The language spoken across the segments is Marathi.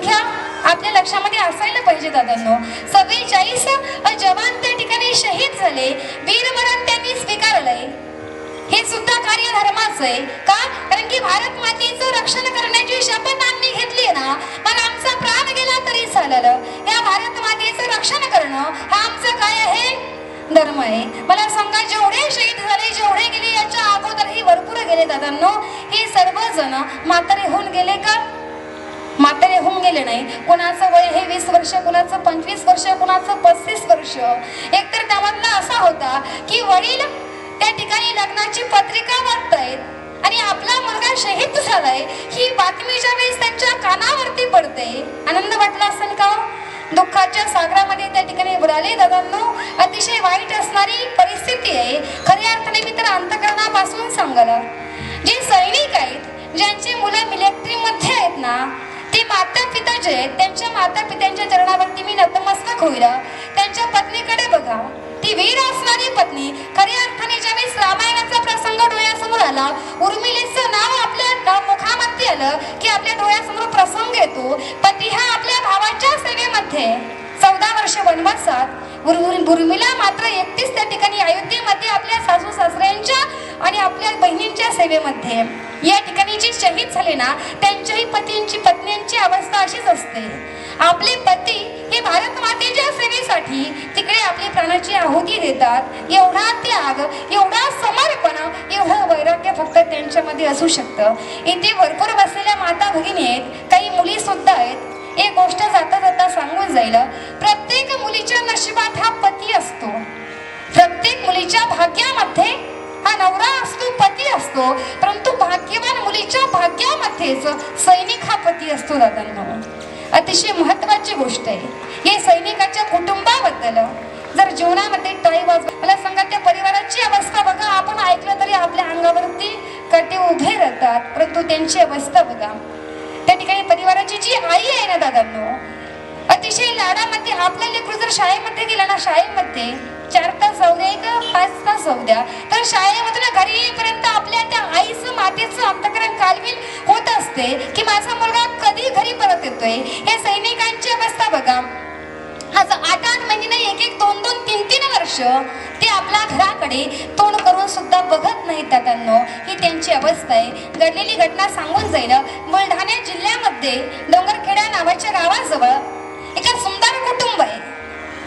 संख्या आपल्या लक्षामध्ये असायला पाहिजे दादांनो. सव्वेचाळीस जवान त्या ठिकाणी शहीद झाले. वीरमरण त्यांनी स्वीकारलंय. हे सुद्धा कार्य धर्माचं आहे का? कारण की भारत मातेचं रक्षण करण्याची शपथ आम्ही घेतली ना. मग आमचा प्राण गेला तरी चाललं. या भारत मातेचं रक्षण करणं हा आमचं काय आहे? धर्म आहे. मला सांगा जेवढे शहीद झाले जेवढे गेले याच्या अगोदरही भरपूर गेले दादांनो. हे सर्वजण म्हातारे होऊन गेले का? म्हातारे होऊन गेले नाही. कोणाचं वय हे वीस वर्ष कुणाचं पंचवीस वर्ष कुणाचं पस्तीस वर्ष. एकतर त्यामधला असा होता की वडील त्या ठिकाणी लग्नाची पत्रिका वाटतायत आणि आपला मुलगा शहीद झालाय ही बातमी ज्या वेळेस त्यांच्या कानावरती पडते. आनंद वाटला असेल का? दुःखाच्या सागरामध्ये त्या ठिकाणी बुडाले दादांनो अतिशय वाईट असणारी परिस्थिती आहे. खऱ्या अर्थाने मी तर अंतकरणापासून सांगाल. जे सैनिक आहेत ज्यांची मुलं मिलिटरीमध्ये आहेत ना ते माता पिता जे त्यांच्या माता पित्यांच्या चरणावरती मी नतमस्तक होईल. त्यांच्या पत्नीकडे बघा. ती वीर असणारी पत्नी खऱ्या अर्थाने ज्यावेळेस रामायणाचा प्रसंग डोळ्यासमोर आला उर्मिलीचं नाव आपल्या मुखामध्ये आलं की आपल्या डोळ्यासमोर प्रसंग येतो. पती हा आपल्या भावाच्या सेवेमध्ये चौदा वर्ष वनवासात उर्मिला मात्र एकटीच त्या ठिकाणी अयोध्येमध्ये आपल्या सासू सासऱ्यांच्या आणि आपल्या बहिणींच्या सेवेमध्ये. या ठिकाणी जे शहीद झाले ना त्यांच्याही पतींची पत्नींची अवस्था अशीच असते. आपले पती हे भारत मातेच्या सेवेसाठी तिकडे आपली प्राणाची आहुती देतात. एवढा त्याग एवढा समर्पण एवढं वैराग्य फक्त त्यांच्यामध्ये असू शकतं. इथे भरपूर बसलेल्या माता भगिनी आहेत काही मुली सुद्धा आहेत. एक गोष्ट जाता जाता सांगून जाईल प्रत्येक मुलीच्या नशिबात हा पती असतो. प्रत्येक मुलीच्या भाग्यामध्ये हा नवरा असतो पती असतो परंतु भाग्यवान मुलीच्या भाग्यामध्येच सैनिक हा पती असतो दादांनो. अतिशय महत्वाची गोष्ट आहे. हे सैनिकाच्या कुटुंबाबद्दल जर जीवनामध्ये टाळी वाज मला सांगा त्या परिवाराची अवस्था बघा. आपण ऐकलं तरी आपल्या अंगावरती कटे उभे राहतात परंतु त्यांची अवस्था बघा. त्या ठिकाणी परिवाराची जी आई आहे ना दादांनो अतिशय लाडामध्ये आपल्या लेकरू जर शाळेमध्ये गेला ना शाळेमध्ये चार तास जाऊ द्या एक पाच तास जाऊ द्या. तर शाळेमधून घरी येईपर्यंत आपल्या त्या आईचं मातेचं अंतकरण कालविल होत असते की माझा मुलगा कधी घरी परत येतोय? हे सैनिकांची अवस्था बघा. आज आठ आठ महिने एक एक दोन दोन तीन तीन वर्ष ते आपल्या घराकडे तोंड करून सुद्धा बघत नाहीत दादांनो ही त्यांची अवस्था आहे. घडलेली घटना सांगून जाईल. बुलढाणा जिल्ह्यामध्ये डोंगरखेडा नावाच्या गावाजवळ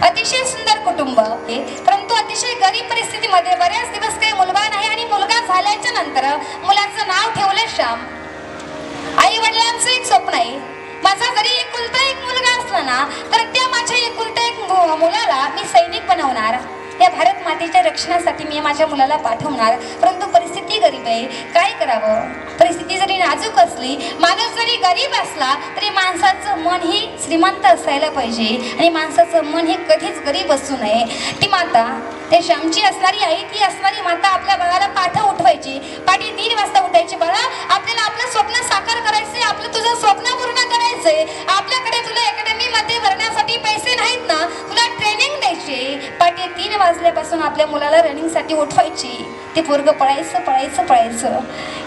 अतिशय सुंदर कुटुंब आहे. परंतु अतिशय गरीब परिस्थितीमध्ये बऱ्याच दिवस काही मुलगा नाही आणि मुलगा झाल्याच्यानंतर मुलाचं नाव ठेवलं श्याम. आई वडिलांचं एक स्वप्न आहे. माझा जरी एकुलता एक मुलगा असला ना तर त्या माझ्या एकुलता एक मु- मुलाला मी सैनिक बनवणार. या भारत मातेच्या रक्षणासाठी मी माझ्या मुलाला पाठवणार. परंतु परिस्थिती गरीब आहे. काय करावं? परिस्थिती जरी नाजूक असली माणूस जरी गरीब असला तरी माणसाचं मन ही श्रीमंत असायला पाहिजे. आणि माणसाचं मन हे कधीच गरीब असू नये. ती माता ते श्यामची असणारी आई ती असणारी माता आपल्या बाळाला पाठ उठवायची. पाठी तीन वाजता उठायची. बाळा आपल्याला आपलं स्वप्न साकार करायचंय. आपलं तुझं स्वप्न पूर्ण करायचंय. आपल्याकडे तुला अकॅडमी मध्ये भरण्यासाठी पैसे नाहीत ना. तुला ट्रेनिंग द्यायची पाठी तीन वाजल्यापासून आपल्या मुलाला रनिंगसाठी उठवायची. ते पोरग पळायचं पळायचं पळायचं.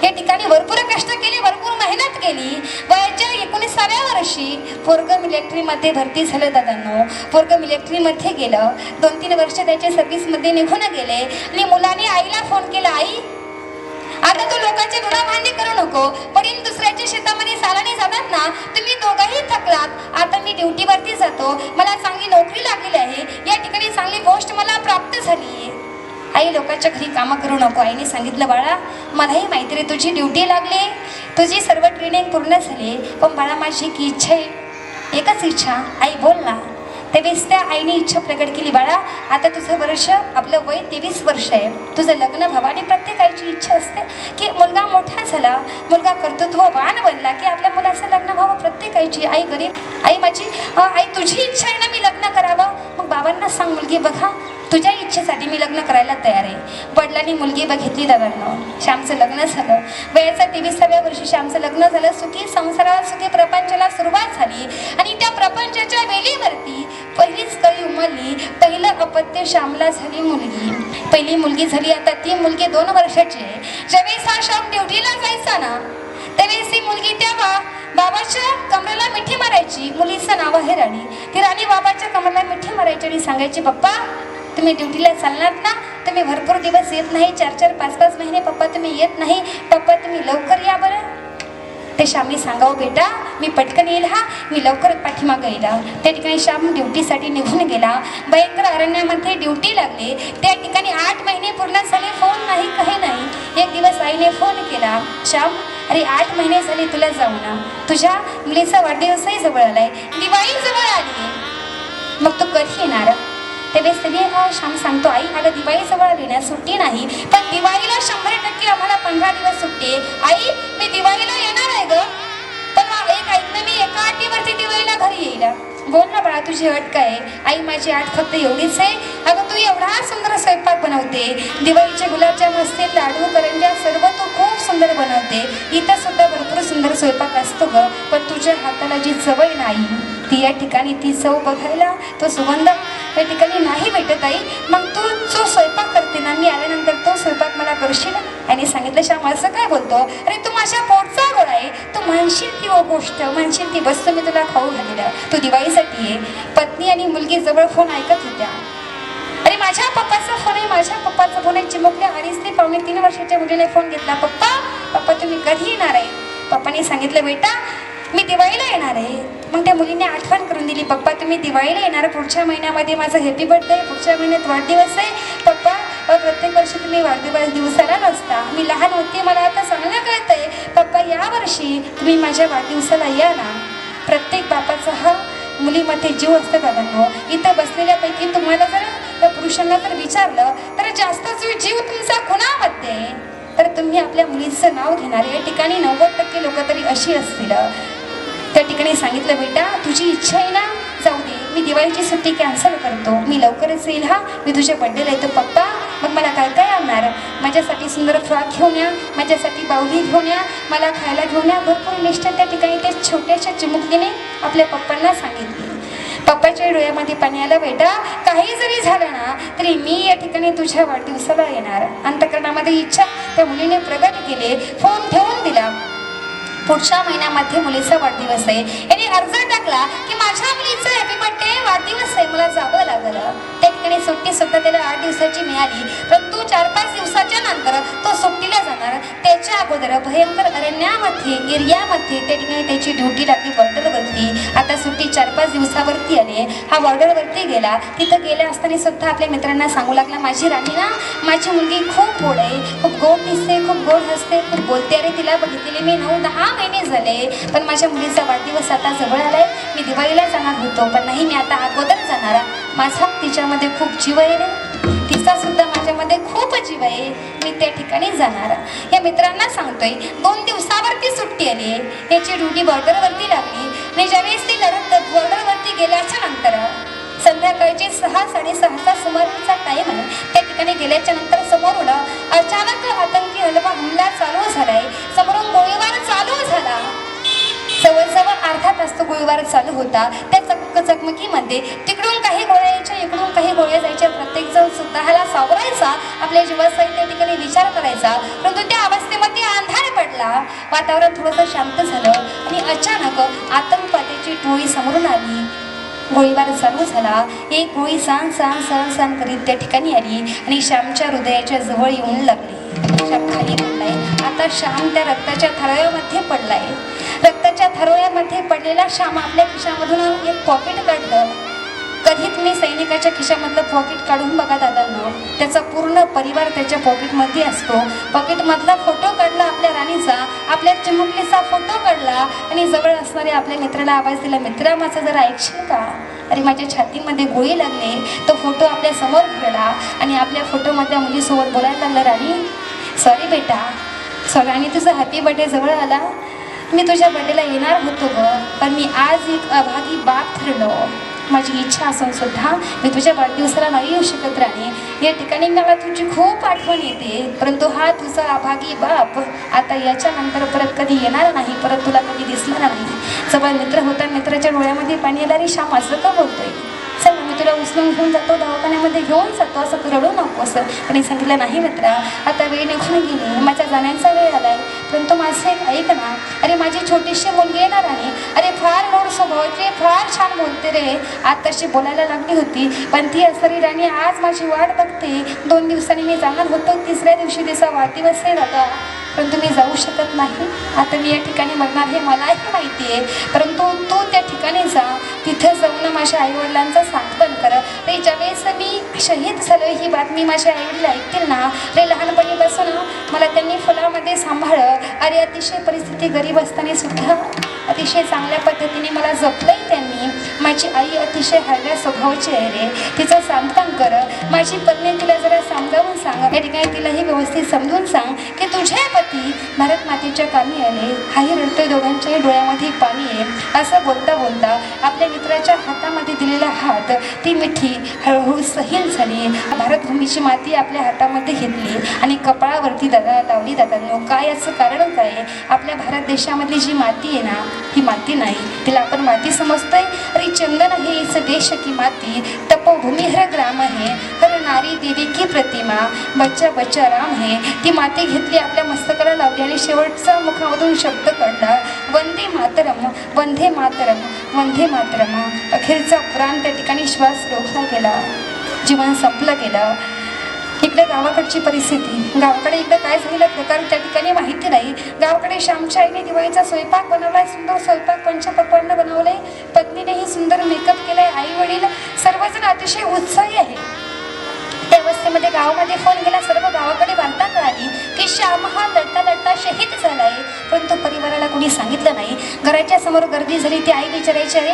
या ठिकाणी भरपूर कष्ट केले भरपूर मेहनत केली. वयाच्या एकोणीसाव्या वर्षी पोरग मिलिटरीमध्ये भरती झालं दादांनो. पोरग मिलिटरीमध्ये गेलं. दोन तीन वर्ष त्याच्या सर्व्हिसमध्ये निघून गेले. आणि मुलाने आईला फोन केला आई आता तू लोकांचे धुरा भांडी करू नको. पण दुसऱ्याच्या शेतामध्ये सालाने जातात ना तुम्ही दोघंही थकलात. आता मी ड्युटीवरती जातो. मला चांगली नोकरी लागलेली आहे. या ठिकाणी चांगली पोस्ट मला प्राप्त झाली आहे आई लोकांच्या घरी कामं करू नको. आईने सांगितलं बाळा मलाही माहिती रे तुझी ड्युटी लागली. तुझी सर्व ट्रेनिंग पूर्ण झाली. पण बाळा माझी की इच्छा आहे. एकच इच्छा. आई बोल ना. त्यावेळेस त्या आईने इच्छा प्रकट केली बाळा आता तुझं वर्ष आपलं वय तेवीस वर्ष आहे. तुझं लग्न व्हावं आणि प्रत्येक आईची इच्छा असते की मुलगा मोठा झाला मुलगा कर्तृत्ववान बनला की आपल्या मुलाचं लग्न व्हावं. प्रत्येक आईची आई गरीब आई माझी आई तुझी इच्छा आहे ना मी लग्न करावं? मग बाबांना सांग मुलगी बघा तुझ्या इच्छेसाठी मी लग्न करायला तयार आहे. वडिलांनी मुलगी बघितली दादांना. श्यामचं लग्न झालं. वयाच्या तेविसाव्या वर्षी श्यामचं लग्न झालं. सुखी संसाराला सुखी प्रपंचाला सुरुवात झाली. आणि त्या प्रपंचाच्या वेलीवरती पहिलीच कळी उमलली. पहिलं अपत्य श्यामला झाली मुलगी. पहिली मुलगी झाली आता ती मुलगी दोन वर्षाची आहे. ज्यावेळेस हा श्याम ड्युटीला जायचा ना त्यावेळेस ती मुलगी तेव्हा बाबाच्या कमरेला मिठी मारायची. मुलीचं नाव आहे राणी. ती राणी बाबाच्या कमरेला मिठी मारायची आणि सांगायची पप्पा तुम्ही ड्युटीला चालणार ना तुम्ही भरपूर दिवस येत नाही चार चार पाच पाच महिने पप्पा तुम्ही येत नाही पप्पा तुम्ही लवकर या बरं. ते श्यामनी सांगावं बेटा मी पटकन येईल हा? मी लवकर पाठीमागं येईल त्या ठिकाणी श्याम ड्युटीसाठी निघून गेला. भयंकर अरण्यामध्ये ड्युटी लागली. त्या ठिकाणी आठ महिने पूर्ण झाले फोन नाही काही नाही. एक दिवस आईने फोन केला. श्याम अरे आठ महिने झाले तुला जाऊ ना तुझ्या मुलीचा वाढदिवसही जवळ आलाय. दिवाळी जवळ आली मग तू कधी येणार त्यावेळेस तरी हा श्याम सांगतो आई मला दिवाळी जवळ आली सुट्टी नाही पण दिवाळीला शंभर टक्के आम्हाला पंधरा दिवस सुट्टी आहे. आई मी दिवाळीला येणार आहे ग पण एक ऐकलं मी एका आटीवरती दिवाळीला घरी येईल. बोल ना बाळा तुझी अट काय आहे? आई माझी आठ फक्त एवढीच आहे. अगं तू एवढा सुंदर स्वयंपाक बनवते. दिवाळीचे गुलाबजाम असते लाडू करंजा सर्व तू खूप सुंदर बनवते. इथं सुद्धा भरपूर सुंदर स्वयंपाक असतो ग पण तुझ्या हाताला जी चवय नाही. ती या ठिकाणी ती चव बघायला तो सुगंध या ठिकाणी नाही भेटत आई. मग तू जो स्वयंपाक करते ना मी आल्यानंतर तो स्वयंपाक मला करशील? आणि सांगितलं श्याम असं काय बोलतो. अरे तू माझ्या पोटचा गोळा आहे. तू म्हणशील ती ओ गोष्ट म्हणशील ती वस्तू मी तुला खाऊ घालेल्या तू दिवाळीसाठी आहे पत्नी आणि मुलगी जवळ फोन ऐकत होत्या. अरे माझ्या पप्पाचा फोन आहे माझ्या पप्पाचा फोन आहे. चिमुकल्या अडीच ते पावणे तीन वर्षाच्या मुलीने फोन घेतला. पप्पा पप्पा तुम्ही कधी येणार आहे? पप्पाने सांगितलं बेटा मी दिवाळीला येणार आहे. मग त्या मुलीने आठवण करून दिली पप्पा तुम्ही दिवाळीला येणार पुढच्या महिन्यामध्ये माझा हॅपी बर्थडे आहे. पुढच्या महिन्यात वाढदिवस आहे. पप्पा प्रत्येक वर्षी तुम्ही वाढदिवस दिवसाला नसता. मी लहान होते मला आता चांगलं कळत आहे पप्पा यावर्षी तुम्ही माझ्या वाढदिवसाला या ना. प्रत्येक बापाचा हा मुलीमध्ये जीव असतो बाबांनो इथं बसलेल्यापैकी तुम्हाला जर त्या पुरुषांना जर विचारलं तर जास्त जीव तुमचा कुणामध्ये तर तुम्ही आपल्या मुलीचं नाव घेणार. या ठिकाणी नव्वद टक्के लोक तरी अशी असतील. त्या ठिकाणी सांगितलं बेटा तुझी इच्छा आहे ना जाऊ दे. मी दिवाळीची सुट्टी कॅन्सल करतो. मी लवकरच येईल हा. मी तुझ्या बड्डेला येतो पप्पा. मग मला काय काय आणणार? माझ्यासाठी सुंदर फ्रॉक घेऊन या. माझ्यासाठी बाऊली घेऊन या. मला खायला घेऊन या. भरपूर लिस्ट त्या ठिकाणी त्या छोट्याशा चिमुकलीने आपल्या पप्पांना सांगितली. पप्पाच्या डोळ्यामध्ये पाणी आलं बेटा काही जरी झालं ना तरी मी या ठिकाणी तुझ्या वाढदिवसाला येणार. अंतकरणामध्ये इच्छा. त्या मुलीने प्रगट केले. फोन ठेवून दिला. पुढच्या महिन्यामध्ये मुलीचा वाढदिवस आहे. याने अर्ज टाकला की माझ्या मुलीचा हॅपी बर्थडे वाढदिवस आहे. मला जावं लागलं. त्या ठिकाणी सुट्टी सुद्धा त्याला आठ दिवसाची मिळाली. परंतु चार पाच दिवसाच्या नंतर तो जाणार त्याच्या अगोदर भयंकर अरण्यामध्ये एरियामध्ये त्या ठिकाणी त्याची ड्युटी लागली बॉर्डरवरती आता सुट्टी चार पाच दिवसावरती आली. हा बॉर्डरवरती गेला. तिथं गेल्या असताना सुद्धा आपल्या मित्रांना सांगू लागला माझी राणी ना माझी मुलगी खूप गोड आहे. खूप गोड दिसते खूप गोड हसते खूप बोलते. अरे तिला बघितलेले मी नऊ दहा महिने झाले. पण माझ्या मुलीचा वाढदिवस आता जवळ आलाय. मी दिवाळीला जाणार होतो पण नाही मी आता अगोदर जाणार. माझा तिच्यामध्ये खूप जीव आहे रे. मध्ये खूप जीव आहे. मी त्या ठिकाणी जाणार. या मित्रांना सांगतोय दोन दिवसावरती सुट्टी आली. आहे याची ड्युटी बॉर्डरवरती लागली. आणि ज्यावेळेस ती लढत बॉर्डरवरती गेल्याच्यानंतर संध्याकाळचे सहा साडेसहाचा सुमाराचा टाईम आहे. त्या ठिकाणी गेल्याच्यानंतर समोरून अचानक आतंकी हलवा हमला चालू झालाय. समोरून गोळीबार चालू झाला. जवळजवळ अर्धा तास तो गोळीबार चालू होता. त्या चक चकमकीमध्ये तिकडून काही गोळ्या यायच्या इकडून काही गोळ्या जायच्या. प्रत्येक जण स्वतःला सावरायचा आपल्या जीवाचा त्या ठिकाणी विचार करायचा. परंतु त्या अवस्थेमध्ये अंधार पडला. वातावरण थोडंसं शांत झालं आणि अचानक आतंकवाद्याची टोळी समोरून आली. गोळीबार चालू झाला. एक गोळी सांग सांग सांग सांग करीत त्या ठिकाणी आली आणि श्यामच्या हृदयाच्या जवळ येऊन लागली. श्याम खाली पडलाय. आता श्याम त्या रक्ताच्या थराव्यामध्ये पडलाय. रक्ताच्या थरोळ्यामध्ये पडलेला श्याम आपल्या खिशामधून एक पॉकेट काढलं. कधी तुम्ही सैनिकाच्या खिशामधलं पॉकेट काढून बघा दादांना त्याचा पूर्ण परिवार त्याच्या पॉकेटमध्ये असतो. पॉकेटमधला फोटो काढला आपल्या राणीचा आपल्या चिमुकलीचा फोटो काढला आणि जवळ असणाऱ्या आपल्या मित्राला आवाज दिला मित्रा माझं जरा ऐकशील का? अरे माझ्या छातीमध्ये गोळी लागले. तो फोटो आपल्यासमोर ठेवला आणि आपल्या फोटोमधल्या मुलीसोबत बोलायला लागला राणी सॉरी बेटा. सॉरी आणि तुझा हॅपी बर्थडे जवळ आला. मी तुझ्या बड्डेला येणार होतो ग पण मी आज एक अभागी बाप ठरलो. माझी इच्छा असून सुद्धा मी तुझ्या वाढदिवसाला नाही येऊ शकत राणी. या ठिकाणी मला तुझी खूप आठवण येते परंतु हा तुझा अभागी बाप आता याच्यानंतर परत कधी येणार नाही परत तुला कधी दिसणार नाही. जवळ मित्र होता मित्राच्या डोळ्यामध्ये पाणी येणारी रे श्याम असं का बोलतोय? चल मी तुला उचलून घेऊन जातो दवाखान्यामध्ये घेऊन जातो असं तू रडू नको असं पण सांगितलं नाही मित्रा आता वेळ निघून गेली माझ्या जाण्याचा वेळ आलाय. परंतु माझं एक ऐक ना. अरे माझी छोटीशी मुलगी येणार आहे. अरे फार गोड स्वभावाची फार छान बोलते रे. आज तशी बोलायला लागली होती पण ती असरी राणी आज माझी वाट बघते. दोन दिवसांनी मी जाणार होतो. तिसऱ्या दिवशी तिचा वाढदिवस आहे दादा. परंतु मी जाऊ शकत नाही. आता मी या ठिकाणी मरणार हे मलाही माहिती आहे. परंतु तू त्या ठिकाणी जा. तिथं जाऊन माझ्या आईवडिलांचं सांत्वन कर. रे ज्यावेळेस मी शहीद झालो ही बातमी माझ्या आईवडील ऐकतील ना. रे लहानपणीपासून मला त्यांनी फुलामध्ये सांभाळलं. अरे अतिशय परिस्थिती गरीब असताना सुद्धा अतिशय चांगल्या पद्धतीने मला जपलंही त्यांनी. माझी आई अतिशय हळव्या स्वभावाची आहे रे. तिचं सांगतांग कर. माझी पत्नी तिला जरा समजावून सांग. या ठिकाणी तिलाही व्यवस्थित समजून सांग की तुझे पती भारत मातेच्या कामी आले हाही रडतोय दोघांच्याही डोळ्यामध्ये पाणी आहे. असं बोलता बोलता आपल्या मित्राच्या हातामध्ये दिलेला हात ती मिठी हळूहळू सहील झाली. भारतभूमीची माती आपल्या हातामध्ये घेतली आणि कपाळावरती दादा लावली. दादांनो काय असं काय कारण काय आहे? आपल्या भारत देशामधली जी माती आहे ना ही माती नाही. तिला आपण माती समजतोय. अरे चंदन हे इस देश की माती. तपोभूमी हर ग्राम आहे. हर नारी देवी की प्रतिमा. बच्चा बच्चा राम आहे ती माती घेतली आपल्या मस्तकाला लावली आणि शेवटचा मुखामधून शब्द काढला. वंदे मातरम वंदे मातरम वंदे मातरम. अखेरचा प्राण त्या ठिकाणी श्वास रोखला गेला. जीवन संपलं गेलं. इकडे गावाकडची परिस्थिती. गावाकडे इकडे काय झालेलं प्रकार त्या ठिकाणी माहिती नाही. गावाकडे श्यामच्या आईने दिवाळीचा स्वयंपाक बनवला आहे सुंदर स्वयंपाक पंचपक्वान्न बनवलंय. पत्नीनेही सुंदर मेकअप केलाय. आई वडील सर्वजण अतिशय उत्साही आहे अवस्थेमध्ये गावामध्ये फोन गेला सर्व गावाकडे वार्ता कळाली की श्याम हा लढता लढता शहीद झालाय. परंतु परिवाराला कोणी सांगितलं नाही. घराच्या समोर गर्दी झाली ती आई विचारायची अरे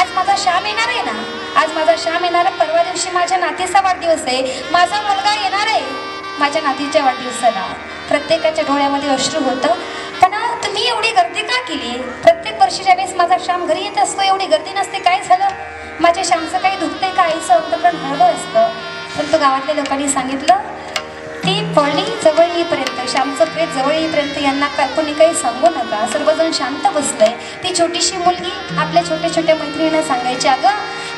आज माझा श्याम येणार आहे ना? आज माझा श्याम येणार आहे. परवा दिवशी माझ्या नातीचा वाढदिवस आहे. माझा मुलगा येणार आहे. माझ्या नातीच्या वाढदिवसाला. प्रत्येकाच्या डोळ्यामध्ये अश्रू होतं. पण तुम्ही एवढी गर्दी का केली? प्रत्येक वर्षी ज्यावेळेस माझा श्याम घरी येत असतो एवढी गर्दी नसते काय झालं? माझ्या श्यामचं काही दुखतंय का? आईचं अंतकरण हळवं असतं. परंतु गावातल्या लोकांनी सांगितलं ती पळली जवळ येईपर्यंत श्यामचं प्रेत जवळ येईपर्यंत यांना का कोणी काही सांगू नका. सर्वजण शांत बसलंय. ती छोटीशी मुलगी आपल्या छोट्या छोट्या मैत्रिणींना सांगायची अगं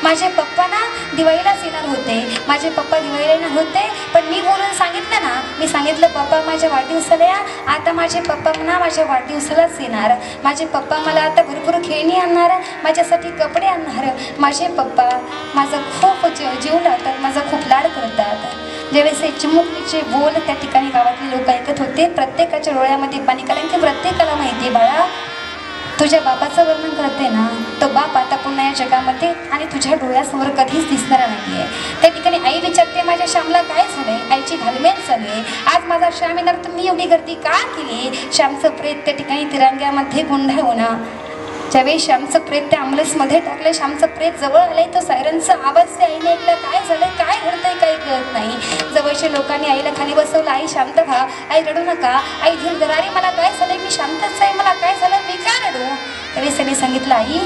माझे पप्पा ना दिवाळीलाच येणार होते. माझे पप्पा दिवाळीला येणार होते. पण मी बोलून सांगितलं ना मी सांगितलं पप्पा माझ्या वाढदिवसाला या. आता माझे पप्पा ना माझ्या वाढदिवसालाच येणार. माझे पप्पा मला आता भरपूर खेळणी आणणार माझ्यासाठी कपडे आणणार. माझे पप्पा माझा खूप जीव लावतात माझा खूप लाड करतात. ज्यावेळेस हे चिमुकलीचे बोल त्या ठिकाणी गावातले लोक ऐकत होते प्रत्येकाच्या डोळ्यामध्ये पाणी कारण की प्रत्येकाला माहिती आहे बाळा तुझ्या बापाचं वर्णन करते ना तो बाप आता जगामध्ये आणि तुझ्या डोळ्यासमोर कधीच दिसणार नाही आहे त्या ठिकाणी आई विचारते माझ्या श्यामला काय झालंय? आईची घालमेल चालू आहे आज माझा श्याम येणार तुम्ही एवढी गर्दी का केली? श्यामचं प्रेत त्या ठिकाणी तिरंग्यामध्ये गुंडाळून ज्यावेळी श्यामचं प्रेत त्या ॲम्ब्युलन्समध्ये टाकलं श्यामचं प्रेत जवळ आलंय तो सायरनचा आवाज त्या आईने ऐकला काय झालंय? काय घडतंय? काही कळत नाही. जवळच्या लोकांनी आईला खाली बसवलं आई शांत व्हा. आई रडू नका. आई धीर धरा अरे मला काय झालंय? मी शांतच आहे. मला काय झालं मी का रडू? त्यावेळेस त्यांनी सांगितलं आई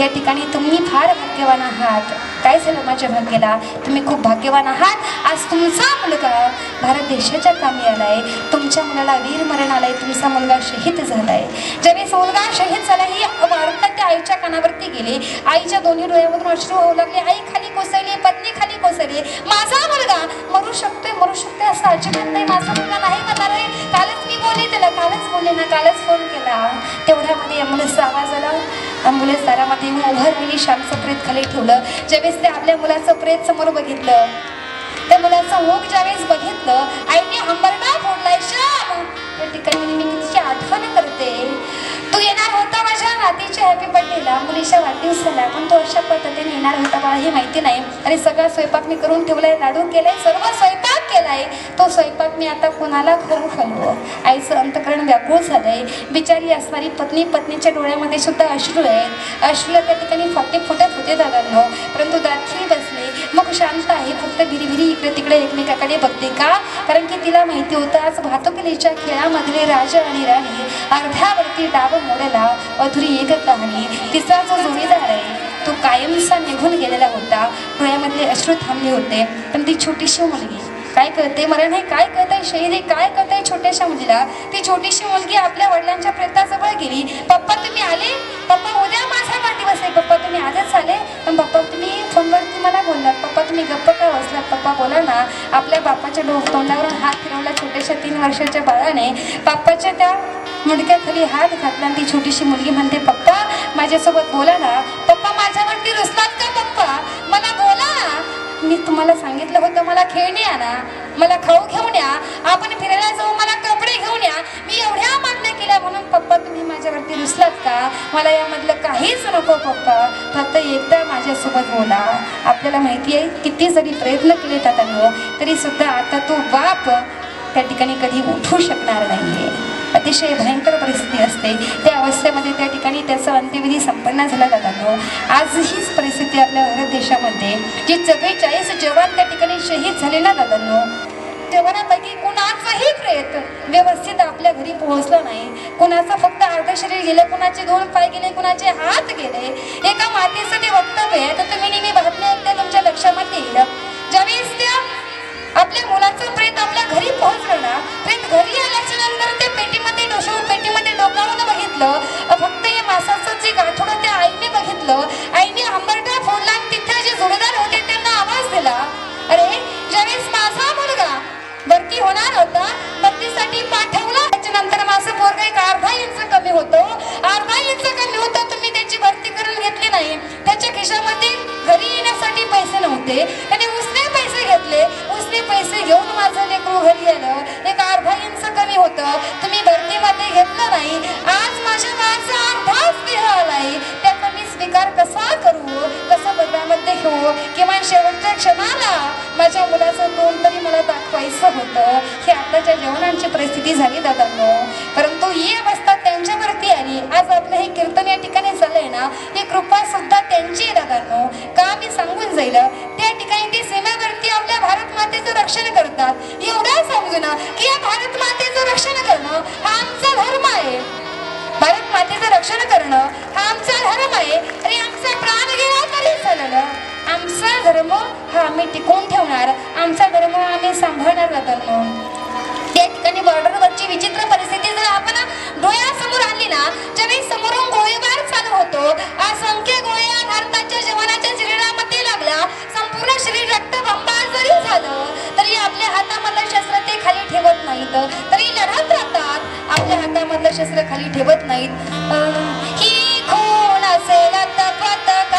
या ठिकाणी तुम्ही फार भाग्यवान आहात. काय झालं माझ्या भाग्याला? तुम्ही खूप भाग्यवान आहात. आज तुमचा मुलगा भारत देशाच्या कामी आलाय. तुमच्या मुलाला वीर मरण आलाय. तुमचा मुलगा शहीद झालाय. ज्यावेळेस मुलगा शहीद झाला ही वार्ता त्या आईच्या कानावरती गेली. आईच्या दोन्ही डोळ्यामधून अश्रू होऊ लागले. आई खाली कोसळली पत्नी खाली कोसळली. माझा मुलगा मरू शकतोय मरू शकतोय असं अजिबात नाही. ॲम्ब्युलन्स दारामध्ये येऊन उभं राहिली श्यामचं प्रेत खाली ठेवलं. ज्यावेळेस ते आपल्या मुलाचं प्रेत समोर बघितलं त्या मुलाचं मुख ज्यावेळेस बघितलं आईने अंबरडा फोडलाय श्याम या ठिकाणी मी तिची आठवण करते. तू येणार होता माझ्या नातीच्या हॅपी बर्थडेला मुलीच्या वाढदिवसाला पण तो अशा पद्धतीने येणार होता मला हे माहिती नाही. आणि सगळा स्वयंपाक मी करून ठेवलाय लाडू केलाय सर्व स्वयंपाक केलाय तो स्वयंपाक मी आता कोणाला करू घालू आईचं अंतकरण व्याकुळ झालंय. बिचारी असणारी पत्नी पत्नीच्या डोळ्यामध्ये सुद्धा अश्रू आहेत. अश्रूला त्या ठिकाणी फाटे फुटत होते दादांनो. परंतु दात्री बसले. मग शांत आहे फक्त भिरीभिरी इकडे तिकडे एकमेकाकडे बघते का? कारण की तिला माहिती होतं आज भातुकलीच्या खेळामधले राजा आणि राणी अर्ध्यावरती डाव मोडला. अधुरी एक कहाणी. तिचा जो जोडीदार आहे तो कायमचा निघून गेलेला होता. डोळ्यामधले अश्रू थांबले होते. पण ती छोटीशी मुलगी काय कळते मला नाही काय कळतंय शहीदी काय कळतंय छोट्याशा मुलीला. ती छोटीशी मुलगी आपल्या वडिलांच्या प्रेताजवळ गेली. पप्पा तुम्ही आले? पप्पा उद्या माझा वाढदिवस आहे. पप्पा तुम्ही आजच आले? पण पप्पा तुम्ही फोनवरती मला बोललात. पप्पा तुम्ही गप्प का बसलात? पप्पा बोला ना. आपल्या बापाच्या डोक तोंडावरून हात फिरवला छोट्याशा तीन वर्षाच्या बाळाने. पप्पाच्या त्या मुडक्याखाली हात घातला. ती छोटीशी मुलगी म्हणते पप्पा माझ्यासोबत बोला ना. पप्पा माझ्यावरती रुसलात का पप्पा? मला बोला. ना मी तुम्हाला सांगितलं होतं मला खेळणे आणा. मला खाऊ घेऊन या. आपण फिरायला जाऊ मला कपडे घेऊन या. मी एवढ्या मागण्या केल्या म्हणून पप्पा तुम्ही माझ्यावरती रुसलात का? मला यामधलं काहीच नको पप्पा. फक्त एकदा माझ्यासोबत बोला. आपल्याला माहिती आहे किती जरी प्रयत्न केले त्यानं तरी सुद्धा आता तो बाप त्या ठिकाणी कधी उठू शकणार नाहीये. अतिशय भयंकर परिस्थिती असते. त्या अवस्थेमध्ये त्या ठिकाणी त्याचा अंत्यविधी संपन्न झाला जातो. आज हीच परिस्थिती आपल्या भारत देशामध्ये जे चव्वेचाळीस जवान त्या ठिकाणी शहीद झालेला दादांनो जवानापैकी कुणाचाही प्रेत व्यवस्थित आपल्या घरी पोहोचला नाही. कुणाचं फक्त अर्ध शरीर गेलं कुणाचे दोन पाय गेले कुणाचे हात गेले एका मातेचं ते वक्तव्य आहे. तर तुम्ही नेहमी बातम्या एकदा तुमच्या लक्षामध्ये येईल. ज्यावेळेस त्या आपल्या मुलाचं प्रेत आपल्या घरी पोहोचलं ना प्रेत घरी आल्याच्यानंतर ते पेटीमध्ये डोशावून पेटीमध्ये डोकावून बघितलं. फक्त या मासाचं जे गाठोडं त्या आईने बघितलं आईने हंबरटा फोडला तिथे जे जोडीदार होते त्यांना आवाज दिला. अरे ज्यावेळेस माझा मुलगा भरती होणार होता मग तरी आमचा धर्म हा आम्ही टिकवून ठेवणार. आमचा धर्म आम्ही सांभाळणार धर्म? त्या ठिकाणी बॉर्डरवरची विचित्र परिस्थिती जर आपण डोळ्यासमोर आणली ना ज्यावेळी समोरून गोळीबार चालू होतो असंख्य गोळ्या भारताच्या जवानाच्या शरीरामध्ये लागल्या. संपूर्ण शरीर रक्तबंबाळ जरी झालं तरी आपल्या हातामधलं शस्त्र ते खाली ठेवत नाहीत. तरी लढत राहतात आपल्या हातामधलं शस्त्र खाली ठेवत नाहीत. ही खून असेल तपत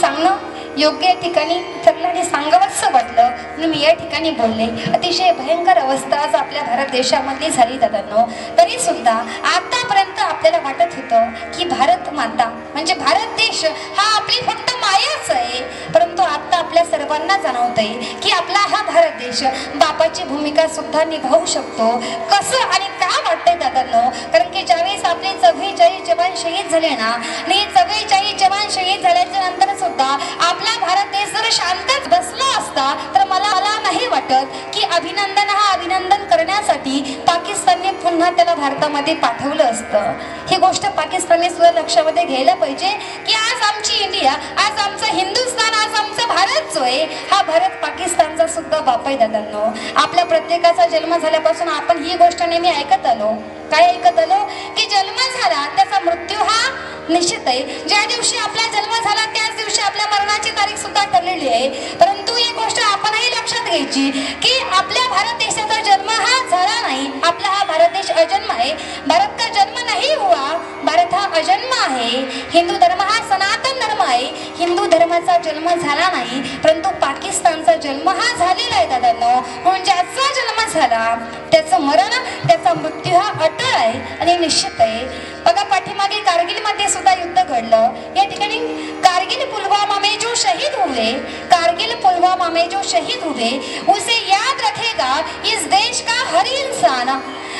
सांगणं योग्य ठिकाणी ठरलं आणि सांगावंसं वाटलं म्हणून मी या ठिकाणी बोलले. अतिशय भयंकर अवस्था आज आपल्या भारत देशामध्ये झाली दादांनो. तरी सुद्धा आतापर्यंत आपल्याला वाटत होतं की भारत माता म्हणजे भारत देश हा आपली फक्त पायाच आहे. परंतु आता आपल्या सर्वांना जाणवतंय की आपला हा भारत देश बापाची भूमिका सुद्धा निभावू शकतो. कसं आणि का वाटतंय दादांनो? कारण की ज्यावेळेस आपले चव्वेचाळीस जवान शहीद झाले ना आणि चव्वेचाळीस जवान शहीद झाल्याच्यानंतर सुद्धा आपला भारत देश जर शांतच बसला असता तर मला मला नाही वाटत की अभिनंदन हा अभिनंदन करण्यासाठी पाकिस्तानने पुन्हा त्याला भारतामध्ये पाठवलं असतं. ही गोष्ट पाकिस्तानने सुद्धा लक्षामध्ये घ्यायला पाहिजे की आज आमची इंडिया आज आमचं हिंदुस्थान आज आमचा भारत जो आहे हा भारत पाकिस्तानचा सुद्धा बाप आहे दादांनो आपल्या प्रत्येकाचा जन्म झाल्यापासून आपण ही गोष्ट नेहमी ऐकत आलो. काय ऐकत आलो? की जन्म झाला त्याचा मृत्यू हा निश्चित आहे. ज्या दिवशी आपला जन्म झाला त्याच दिवशी आपल्या मरणाची तारीख सुद्धा ठरलेली आहे. परंतु एक गोष्ट आपणही लक्षात घ्यायची की आपल्या भारत देशाचा जन्म हा झाला नाही. आपला हा भारत देश अजन्म आहे. भारत का जन्म नाही हुआ? भारत हा अजन्म आहे. हिंदू धर्म हा सनातन धर्म आहे. हिंदू धर्माचा जन्म झाला नाही. परंतु पाकिस्तानचा जन्म हा झालेला आहे दादांनो. म्हणून ज्याचा जन्म झाला त्याचं मरण त्याचा मृत्यू हा अटळ आहे आणि निश्चित आहे. बघा पाठीमागे कारगिलमध्ये सुद्धा युद्ध घडलं. या ठिकाणी कारगिल पुलवामा में जो शहीद हुए कारगिल पुलवामा में जो शहीद हुए उसे याद रखेगा इस देश का हर इंसान.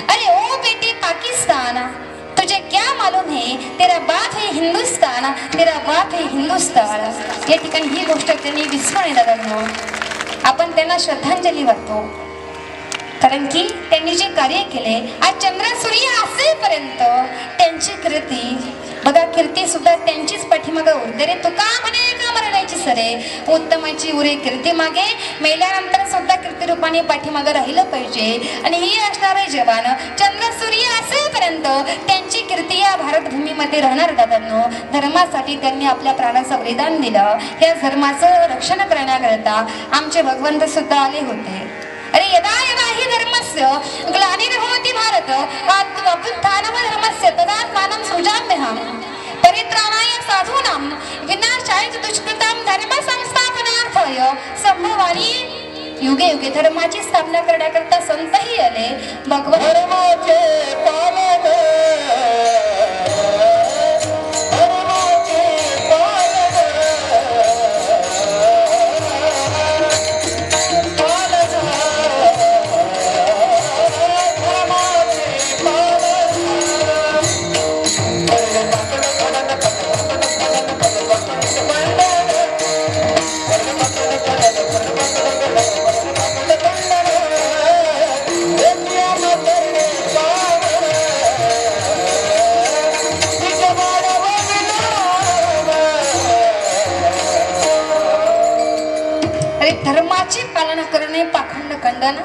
अरे ओ बेटी पाकिस्तान तुझे क्या मालूम है? तेरा बाप है हिंदुस्तान तेरा बाप है हिंदुस्तान. या ठिकाणी ही गोष्ट त्यांनी विस्मरणी नये आपण त्यांना श्रद्धांजली वाटतो कारण की त्यांनी जे कार्य केले आज चंद्र सूर्य असेपर्यंत त्यांची कीर्ती बघा कीर्ती सुद्धा त्यांचीच पाठीमागे उरते रे. तुका म्हणे का मरणायची सरे? उत्तमाची उरे कीर्ती मागे मेल्यानंतर सुद्धा कीर्ती रूपाने पाठीमागे राहिलं पाहिजे. आणि ही असणारे जवान. चंद्र सूर्य असेपर्यंत त्यांची कीर्ती या भारतभूमीमध्ये राहणार दादांनो. धर्मासाठी त्यांनी आपल्या प्राणाचं बलिदान दिलं. या धर्माचं रक्षण करण्याकरता आमचे भगवंत सुद्धा आले होते. अरे यदा धर्मस्य ग्लानिर्भवति भारत। अभ्युत्थानम धर्मस्य तदा स्नानं सृजाम्यहं परित्राणाय साधूनां विनाशाय च दुष्कृतां धर्म संस्थापनार्थाय संभवानी। युगे युगे धर्माची स्थापना करण्याकरता संतही आले। भगवत धर्माचे पालन पाखंड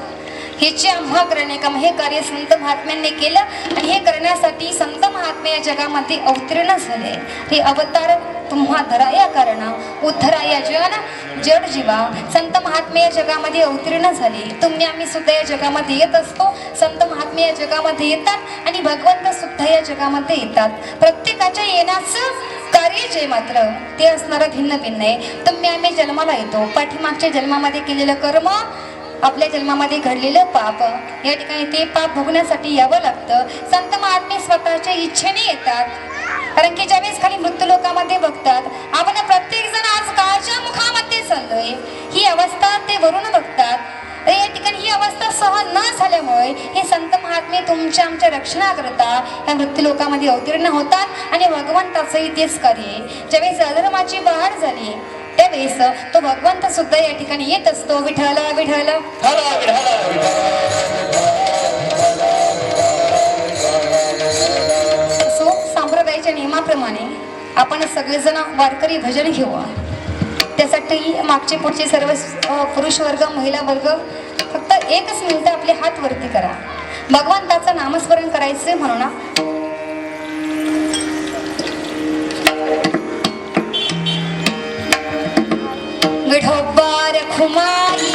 खंडन आम्हा करणे काम हे कार्य संत महात्म्यांनी केलं आणि हे करण्यासाठी संत महात्मे या जगामध्ये अवतीर्ण झाले. हे अवतार तुम्हा धराया कारण उद्धरा या जन जड जीवा. संत महात्मे या जगामध्ये अवतीर्ण झाले. तुम्ही आम्ही सुद्धा या जगामध्ये येत असतो. संत महात्मे या जगामध्ये येतात आणि भगवंत सुद्धा या जगामध्ये येतात. प्रत्येकाच्या येण्याचं कार्य जे मात्र ते असणारं भिन्न भिन्न आहे. तुम्ही आम्ही जन्माला येतो. पाठीमागच्या जन्मामध्ये केलेलं कर्म आपल्या जन्मामध्ये घडलेलं पाप या ठिकाणी ते पाप भोगण्यासाठी यावं लागतं. संत महात्मे स्वतःच्या इच्छेने येतात. कारण की ज्यावेळेस खाली मृत्यू लोकांमध्ये बघतात आपण प्रत्येक जण आज काळच्या मुखामध्ये चाललोय. ही अवस्था ते वरून बघतात. या ठिकाणी ही अवस्था सहन न झाल्यामुळे हे संत महात्मे तुमच्या आमच्या रक्षणाकरता या मृत्यू लोकांमध्ये अवतीर्ण होतात. आणि भगवंताचंही तेच कार्य ज्यावेळेस अधर्माची बहार झाली त्यावेळेस तो भगवंत सुद्धा या ठिकाणी येत असतो. विठ्ठल विठ्ठल. सो संप्रदायाच्या नियमाप्रमाणे आपण सगळेजण वारकरी भजन घेऊ त्यासाठी मागचे पुढचे सर्व पुरुष वर्ग महिला वर्ग फक्त एकच मिनिट आपले हात वरती करा. भगवंताचं नामस्मरण करायचं म्हणून विठोबार खुमाई